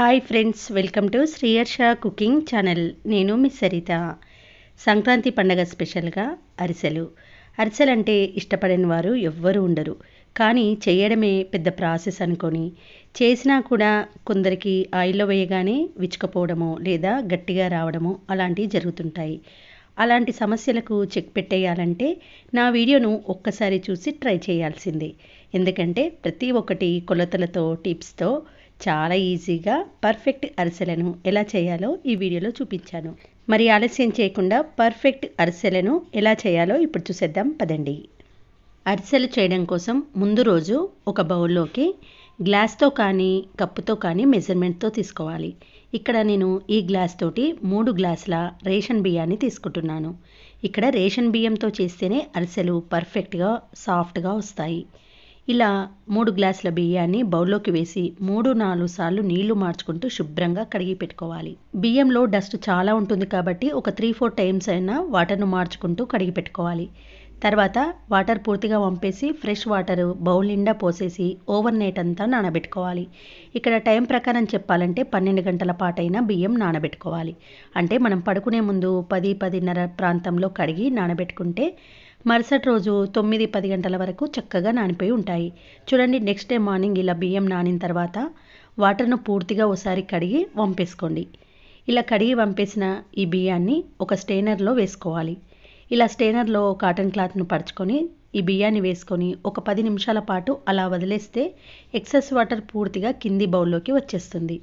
Hi friends welcome to Sriyarsha cooking channel నేను మీ సరిత. సంక్రాంతి పండగ స్పెషల్గా అరిసెలు అరిసెలు. అంటే ఇష్టపడని వారు ఎవ్వరూ ఉండరు. కానీ చేయడమే పెద్ద ప్రాసెస్ అనుకొని చేసినా కూడా కొందరికి ఆయిల్లో వేయగానే విచ్చుకపోవడమో లేదా గట్టిగా రావడము అలాంటివి జరుగుతుంటాయి. అలాంటి సమస్యలకు చెక్ పెట్టేయాలంటే నా వీడియోను ఒక్కసారి చూసి ట్రై చేయాల్సిందే. ఎందుకంటే ప్రతి ఒక్కటి కొలతలతో టిప్స్తో చాలా ఈజీగా పర్ఫెక్ట్ అరిసెలను ఎలా చేయాలో ఈ వీడియోలో చూపించాను. మరి ఆలస్యం చేయకుండా పర్ఫెక్ట్ అరిసెలను ఎలా చేయాలో ఇప్పుడు చూసేద్దాం పదండి. అరిసెలు చేయడం కోసం ముందు రోజు ఒక బౌల్లోకి గ్లాస్తో కానీ కప్పుతో కానీ మెజర్మెంట్తో తీసుకోవాలి. ఇక్కడ నేను ఈ గ్లాస్ తోటి మూడు గ్లాసుల రేషన్ బియ్యాన్ని తీసుకుంటున్నాను. ఇక్కడ రేషన్ బియ్యంతో చేస్తేనే అరిసెలు పర్ఫెక్ట్గా సాఫ్ట్గా వస్తాయి. ఇలా మూడు గ్లాసుల బియ్యాన్ని బౌల్లోకి వేసి మూడు నాలుగు సార్లు నీళ్ళు మార్చుకుంటూ శుభ్రంగా కడిగి పెట్టుకోవాలి. బియ్యంలో డస్ట్ చాలా ఉంటుంది కాబట్టి ఒక త్రీ ఫోర్ టైమ్స్ అయినా వాటర్ను మార్చుకుంటూ కడిగి పెట్టుకోవాలి. తర్వాత వాటర్ పూర్తిగా వంపేసి ఫ్రెష్ వాటర్ బౌల్ నిండా పోసేసి ఓవర్ నైట్ అంతా నానబెట్టుకోవాలి. ఇక్కడ టైం ప్రకారం చెప్పాలంటే పన్నెండు గంటల పాటైనా బియ్యం నానబెట్టుకోవాలి. అంటే మనం పడుకునే ముందు పది పదిన్నర ప్రాంతంలో కడిగి నానబెట్టుకుంటే మరుసటి రోజు తొమ్మిది పది గంటల వరకు చక్కగా నానిపోయి ఉంటాయి. చూడండి నెక్స్ట్ డే మార్నింగ్ ఇలా బియ్యం నానిన తర్వాత వాటర్ను పూర్తిగా ఒకసారి కడిగి వంపేసుకోండి. ఇలా కడిగి వంపేసిన ఈ బియ్యాన్ని ఒక స్టెయినర్లో వేసుకోవాలి. ఇలా స్టెయినర్లో కాటన్ క్లాత్ను పరుచుకొని ఈ బియ్యాన్ని వేసుకొని ఒక పది నిమిషాల పాటు అలా వదిలేస్తే ఎక్సెస్ వాటర్ పూర్తిగా కింది బౌల్లోకి వచ్చేస్తుంది.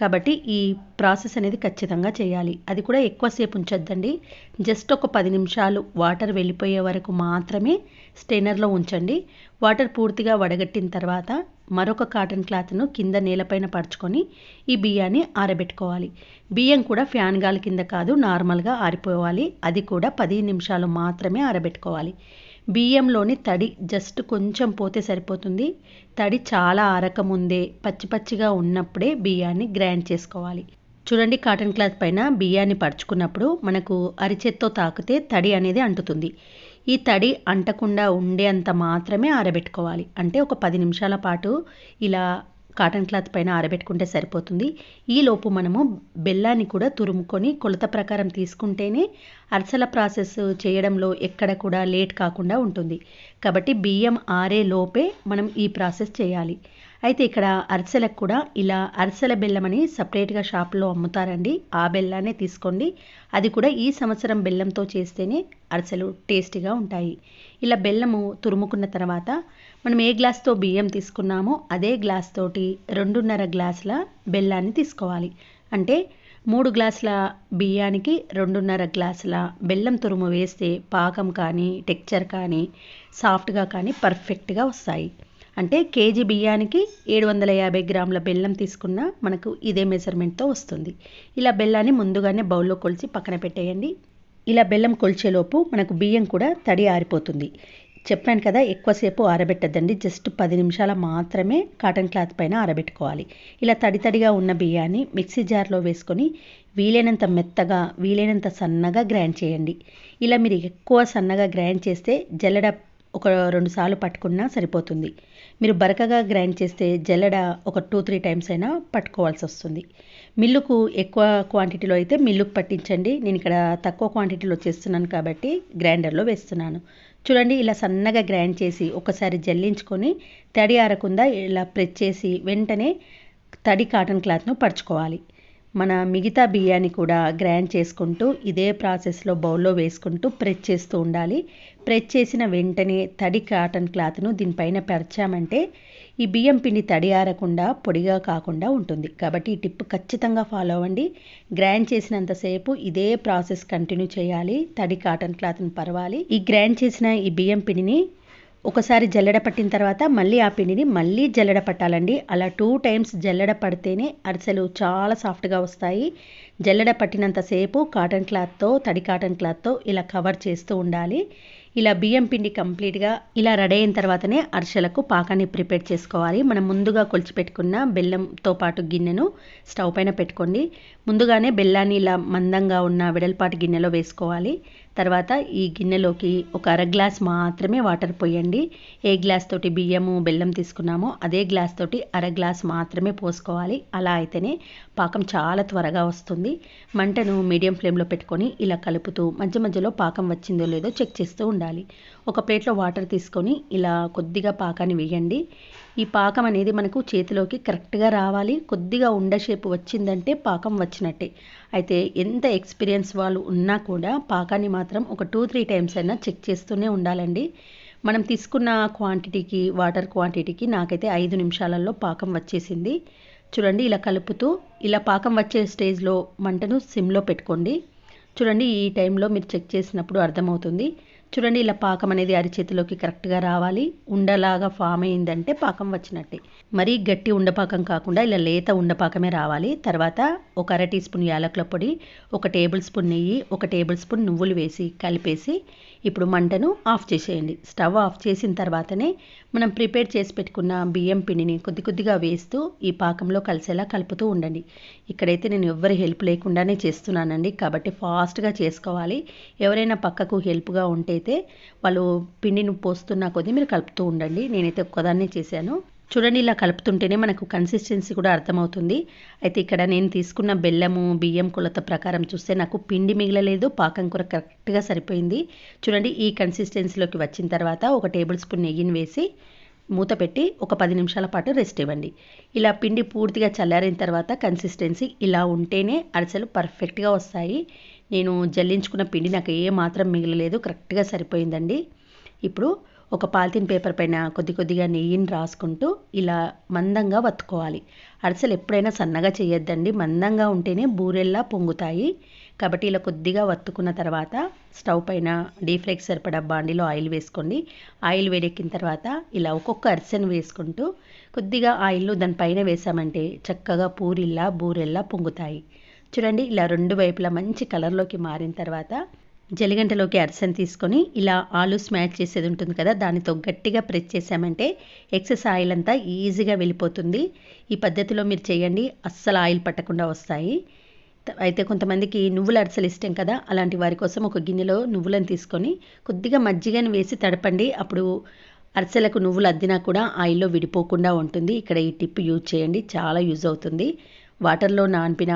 కాబట్టి ఈ ప్రాసెస్ అనేది ఖచ్చితంగా చేయాలి. అది కూడా ఎక్కువసేపు ఉంచొద్దండి. జస్ట్ ఒక పది నిమిషాలు వాటర్ వెళ్ళిపోయే వరకు మాత్రమే స్టెయినర్లో ఉంచండి. వాటర్ పూర్తిగా వడగట్టిన తర్వాత మరొక కాటన్ క్లాత్ను కింద నేలపైన పరుచుకొని ఈ బియ్యాన్ని ఆరబెట్టుకోవాలి. బియ్యం కూడా ఫ్యాన్ గాలి కింద కాదు నార్మల్గా ఆరిపోవాలి. అది కూడా పది నిమిషాలు మాత్రమే ఆరబెట్టుకోవాలి. బియ్యంలోని తడి జస్ట్ కొంచెం పోతే సరిపోతుంది. తడి చాలా ఆరకముందే పచ్చి పచ్చిగా ఉన్నప్పుడే బియ్యాన్ని గ్రైండ్ చేసుకోవాలి. చూడండి కాటన్ క్లాత్ పైన బియ్యాన్ని పరుచుకున్నప్పుడు మనకు అరిచేత్తో తాకితే తడి అనేది అంటుతుంది. ఈ తడి అంటకుండా ఉండేంత మాత్రమే ఆరబెట్టుకోవాలి. అంటే ఒక పది నిమిషాల పాటు ఇలా కాటన్ క్లాత్ పైన ఆరబెట్టుకుంటే సరిపోతుంది. ఈలోపు మనము బెల్లాన్ని కూడా తురుముకొని కొలత ప్రకారం తీసుకుంటేనే అరసల ప్రాసెస్ చేయడంలో ఎక్కడ కూడా లేట్ కాకుండా ఉంటుంది. కాబట్టి బియ్యం ఆరే లోపే మనం ఈ ప్రాసెస్ చేయాలి. అయితే ఇక్కడ అరిసెలకు కూడా ఇలా అరిసెల బెల్లం అని సపరేట్గా షాప్లో అమ్ముతారండి. ఆ బెల్లాన్ని తీసుకోండి. అది కూడా ఈ సంవత్సరం బెల్లంతో చేస్తేనే అరిసెలు టేస్టీగా ఉంటాయి. ఇలా బెల్లము తురుముకున్న తర్వాత మనం ఏ గ్లాస్తో బియ్యం తీసుకున్నామో అదే గ్లాస్ తోటి రెండున్నర గ్లాసుల బెల్లాన్ని తీసుకోవాలి. అంటే మూడు గ్లాసుల బియ్యానికి రెండున్నర గ్లాసుల బెల్లం తురుము వేస్తే పాకం కానీ టెక్చర్ కానీ సాఫ్ట్గా కానీ పర్ఫెక్ట్గా వస్తాయి. అంటే కేజీ బియ్యానికి ఏడు వందల యాభై గ్రాముల బెల్లం తీసుకున్న మనకు ఇదే మెజర్మెంట్తో వస్తుంది. ఇలా బెల్లాన్ని ముందుగానే బౌల్లో కొలిచి పక్కన పెట్టేయండి. ఇలా బెల్లం కొలిచేలోపు మనకు బియ్యం కూడా తడి ఆరిపోతుంది. చెప్పాను కదా ఎక్కువసేపు ఆరబెట్టద్దండి. జస్ట్ పది నిమిషాల మాత్రమే కాటన్ క్లాత్ పైన ఆరబెట్టుకోవాలి. ఇలా తడి తడిగా ఉన్న బియ్యాన్ని మిక్సీ జార్లో వేసుకొని వీలైనంత మెత్తగా వీలైనంత సన్నగా గ్రైండ్ చేయండి. ఇలా మీరు ఎక్కువ సన్నగా గ్రైండ్ చేస్తే జల్లెడ ఒక రెండు సార్లు పట్టుకున్నా సరిపోతుంది. మీరు బరకగా గ్రైండ్ చేస్తే జల్లెడ ఒక టూ త్రీ టైమ్స్ అయినా పట్టుకోవాల్సి వస్తుంది. మిల్లుకు ఎక్కువ క్వాంటిటీలో అయితే మిల్లుకు పట్టించండి. నేను ఇక్కడ తక్కువ క్వాంటిటీలో చేస్తున్నాను కాబట్టి గ్రైండర్లో వేస్తున్నాను. చూడండి ఇలా సన్నగా గ్రైండ్ చేసి ఒకసారి జల్లించుకొని తడి ఆరకుండా ఇలా ప్రెస్ చేసి వెంటనే తడి కాటన్ క్లాత్ను పరుచుకోవాలి. మన మిగతా బియ్యాన్ని కూడా గ్రైండ్ చేసుకుంటూ ఇదే ప్రాసెస్లో బౌల్లో వేసుకుంటూ ప్రెస్ చేస్తూ ఉండాలి. ప్రెస్ చేసిన వెంటనే తడి కాటన్ క్లాత్ను దీనిపైన పరిచామంటే ఈ బియ్యం పిండి తడి ఆరకుండా పొడిగా కాకుండా ఉంటుంది. కాబట్టి ఈ టిప్ ఖచ్చితంగా ఫాలో అవ్వండి. గ్రైండ్ చేసినంతసేపు ఇదే ప్రాసెస్ కంటిన్యూ చేయాలి. తడి కాటన్ క్లాత్ని పరవాలి. ఈ గ్రైండ్ చేసిన ఈ బియ్యం పిండిని ఒకసారి జల్లెడ పట్టిన తర్వాత మళ్ళీ ఆ పిండిని మళ్ళీ జల్లెడ పట్టాలండి. అలా టూ టైమ్స్ జల్లెడ పడితేనే అరిసెలు చాలా సాఫ్ట్గా వస్తాయి. జల్లెడ పట్టినంతసేపు కాటన్ క్లాత్తో తడి కాటన్ క్లాత్తో ఇలా కవర్ చేస్తూ ఉండాలి. ఇలా బియ్యం పిండి కంప్లీట్గా ఇలా రెడీ అయిన తర్వాతనే అరిసెలకు పాకాన్ని ప్రిపేర్ చేసుకోవాలి. మనం ముందుగా కొలిచిపెట్టుకున్న బెల్లంతో పాటు గిన్నెను స్టవ్ పైన పెట్టుకోండి. ముందుగానే బెల్లాన్ని ఇలా మందంగా ఉన్న వెడల్పాటి గిన్నెలో వేసుకోవాలి. తర్వాత ఈ గిన్నెలోకి ఒక అర గ్లాస్ మాత్రమే వాటర్ పోయండి. ఏ గ్లాస్ తోటి బియ్యము బెల్లం తీసుకున్నామో అదే గ్లాస్ తోటి అర గ్లాస్ మాత్రమే పోసుకోవాలి. అలా అయితేనే పాకం చాలా త్వరగా వస్తుంది. మంటను మీడియం ఫ్లేమ్లో పెట్టుకొని ఇలా కలుపుతూ మధ్య మధ్యలో పాకం వచ్చిందో లేదో చెక్ చేస్తూ ఉండాలి. ఒక ప్లేట్లో వాటర్ తీసుకొని ఇలా కొద్దిగా పాకాన్ని వేయండి. ఈ పాకం అనేది మనకు చేతిలోకి కరెక్ట్గా రావాలి. కొద్దిగా ఉండ షేప్ వచ్చిందంటే పాకం వచ్చినట్టే. అయితే ఎంత ఎక్స్పీరియన్స్ వాళ్ళు ఉన్నా కూడా పాకాన్ని మాత్రం ఒక టూ త్రీ టైమ్స్ అయినా చెక్ చేస్తూనే ఉండాలండి. మనం తీసుకున్న క్వాంటిటీకి వాటర్ క్వాంటిటీకి నాకైతే ఐదు నిమిషాలలో పాకం వచ్చేసింది. చూడండి ఇలా కలుపుతూ ఇలా పాకం వచ్చే స్టేజ్లో మంటను సిమ్లో పెట్టుకోండి. చూడండి ఈ టైంలో మీరు చెక్ చేసినప్పుడు అర్థమవుతుంది. చూడండి ఇలా పాకం అనేది అరిచేతిలోకి కరెక్ట్గా రావాలి. ఉండలాగా ఫామ్ అయిందంటే పాకం వచ్చినట్టే. మరీ గట్టి ఉండపాకం కాకుండా ఇలా లేత ఉండపాకమే రావాలి. తర్వాత ఒక అర టీ స్పూన్ యాలకుల పొడి ఒక టేబుల్ స్పూన్ నెయ్యి ఒక టేబుల్ స్పూన్ నువ్వులు వేసి కలిపేసి ఇప్పుడు మంటను ఆఫ్ చేసేయండి. స్టవ్ ఆఫ్ చేసిన తర్వాతనే మనం ప్రిపేర్ చేసి పెట్టుకున్న బియ్యం పిండిని కొద్ది కొద్దిగా వేస్తూ ఈ పాకంలో కలిసేలా కలుపుతూ ఉండండి. ఇక్కడైతే నేను ఎవ్వరి హెల్ప్ లేకుండానే చేస్తున్నానండి. కాబట్టి ఫాస్ట్గా చేసుకోవాలి. ఎవరైనా పక్కకు హెల్ప్గా ఉంటే అయితే వాళ్ళు పిండిని పోస్తున్న కొద్దీ మీరు కలుపుతూ ఉండండి. నేనైతే ఒక్కదాన్నే చేశాను. చూడండి ఇలా కలుపుతుంటేనే మనకు కన్సిస్టెన్సీ కూడా అర్థమవుతుంది. అయితే ఇక్కడ నేను తీసుకున్న బెల్లము బియ్యం కొలత ప్రకారం చూస్తే నాకు పిండి మిగలలేదు పాకం కూర కరెక్ట్గా సరిపోయింది. చూడండి ఈ కన్సిస్టెన్సీలోకి వచ్చిన తర్వాత ఒక టేబుల్ స్పూన్ నెయ్యిని వేసి మూత పెట్టి ఒక పది నిమిషాల పాటు రెస్ట్ ఇవ్వండి. ఇలా పిండి పూర్తిగా చల్లారిన తర్వాత కన్సిస్టెన్సీ ఇలా ఉంటేనే అరిసెలు పర్ఫెక్ట్గా వస్తాయి. నేను జల్లించుకున్న పిండి నాకు ఏ మాత్రం మిగలలేదు కరెక్ట్గా సరిపోయిందండి. ఇప్పుడు ఒక పాలిథిన్ పేపర్ పైన కొద్ది కొద్దిగా నెయ్యిని రాసుకుంటూ ఇలా మందంగా వత్తుకోవాలి. అరిసెలు ఎప్పుడైనా సన్నగా చేయొద్దండి. మందంగా ఉంటేనే బూరెల్లా పొంగుతాయి. కాబట్టి ఇలా కొద్దిగా వత్తుకున్న తర్వాత స్టవ్ పైన డీప్ ఫ్రైకి సరిపడా బాండిలో ఆయిల్ వేసుకోండి. ఆయిల్ వేడెక్కిన తర్వాత ఇలా ఒక్కొక్క అరిసెను వేసుకుంటూ కొద్దిగా ఆయిల్ దానిపైన వేసామంటే చక్కగా పూరిల్లా బూరెల్లా పొంగుతాయి. చూడండి ఇలా రెండు వైపులా మంచి కలర్లోకి మారిన తర్వాత జలిగంటలోకి అరిసెను తీసుకొని ఇలా ఆలు స్మాష్ చేసేది ఉంటుంది కదా దానితో గట్టిగా ప్రెస్ చేసామంటే ఎక్సెస్ ఆయిల్ అంతా ఈజీగా వెళ్ళిపోతుంది. ఈ పద్ధతిలో మీరు చేయండి అస్సలు ఆయిల్ పట్టకుండా వస్తాయి. అయితే కొంతమందికి నువ్వుల అరిసెలు ఇష్టం కదా అలాంటి వారి కోసం ఒక గిన్నెలో నువ్వులను తీసుకొని కొద్దిగా మజ్జిగను వేసి తడపండి. అప్పుడు అరిసెలకు నువ్వులు అద్దినా కూడా ఆయిల్లో విడిపోకుండా ఉంటుంది. ఇక్కడ ఈ టిప్ యూజ్ చేయండి చాలా యూజ్ అవుతుంది. వాటర్లో నానిపిన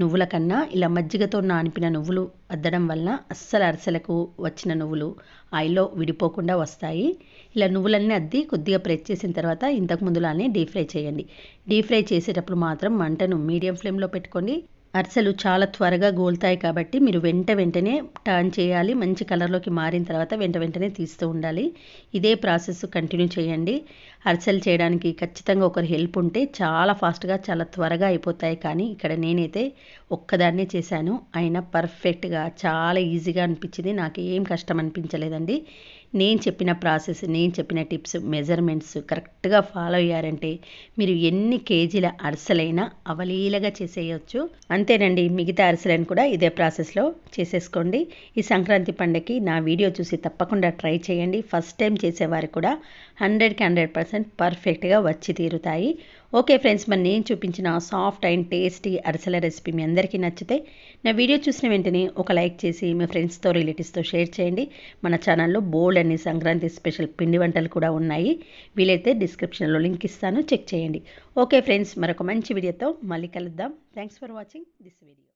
నువ్వుల కన్నా ఇలా మజ్జిగతో నానిపిన నువ్వులు అద్దడం వలన అస్సలు అరిసెలకు వచ్చిన నువ్వులు ఆయిల్లో విడిపోకుండా వస్తాయి. ఇలా నువ్వులన్నీ అద్ది కొద్దిగా ప్రెస్ చేసిన తర్వాత ఇంతకు ముందులానే డీప్ ఫ్రై చేయండి. డీప్ ఫ్రై చేసేటప్పుడు మాత్రం మంటను మీడియం ఫ్లేమ్లో పెట్టుకోండి. అరిసెలు చాలా త్వరగా గోలుతాయి కాబట్టి మీరు వెంట వెంటనే టర్న్ చేయాలి. మంచి కలర్లోకి మారిన తర్వాత వెంట వెంటనే తీస్తూ ఉండాలి. ఇదే ప్రాసెస్ కంటిన్యూ చేయండి. అరిసెలు చేయడానికి ఖచ్చితంగా ఒకరి హెల్ప్ ఉంటే చాలా ఫాస్ట్గా చాలా త్వరగా అయిపోతాయి. కానీ ఇక్కడ నేనైతే ఒక్కదాన్నే చేశాను. అయినా పర్ఫెక్ట్గా చాలా ఈజీగా అనిపించింది. నాకు ఏం కష్టం అనిపించలేదండి. నేను చెప్పిన ప్రాసెస్ నేను చెప్పిన టిప్స్ మెజర్మెంట్స్ కరెక్ట్గా ఫాలో అయ్యారంటే మీరు ఎన్ని కేజీల అరిసెలైనా అవలీలగా చేసేయచ్చు. అంతేనండి మిగతా అరిసెలను కూడా ఇదే ప్రాసెస్లో చేసేసుకోండి. ఈ సంక్రాంతి పండగకి నా వీడియో చూసి తప్పకుండా ట్రై చేయండి. ఫస్ట్ టైం చేసేవారు కూడా హండ్రెడ్కి హండ్రెడ్ పర్సెంట్ పర్ఫెక్ట్గా వచ్చి తీరుతాయి. ఓకే ఫ్రెండ్స్ మరి నేను చూపించిన సాఫ్ట్ అండ్ టేస్టీ అరిసెల రెసిపీ మీ అందరికీ నచ్చితే నా వీడియో చూసిన వెంటనే ఒక లైక్ చేసి మీ ఫ్రెండ్స్తో రిలేటివ్స్తో షేర్ చేయండి. మన ఛానల్లో బోల్డ్ అన్ని సంక్రాంతి స్పెషల్ పిండి వంటలు కూడా ఉన్నాయి. వీలైతే డిస్క్రిప్షన్లో లింక్ ఇస్తాను చెక్ చేయండి. ఓకే ఫ్రెండ్స్ మరొక మంచి వీడియోతో మళ్ళీ కలుద్దాం. Thanks for watching this video.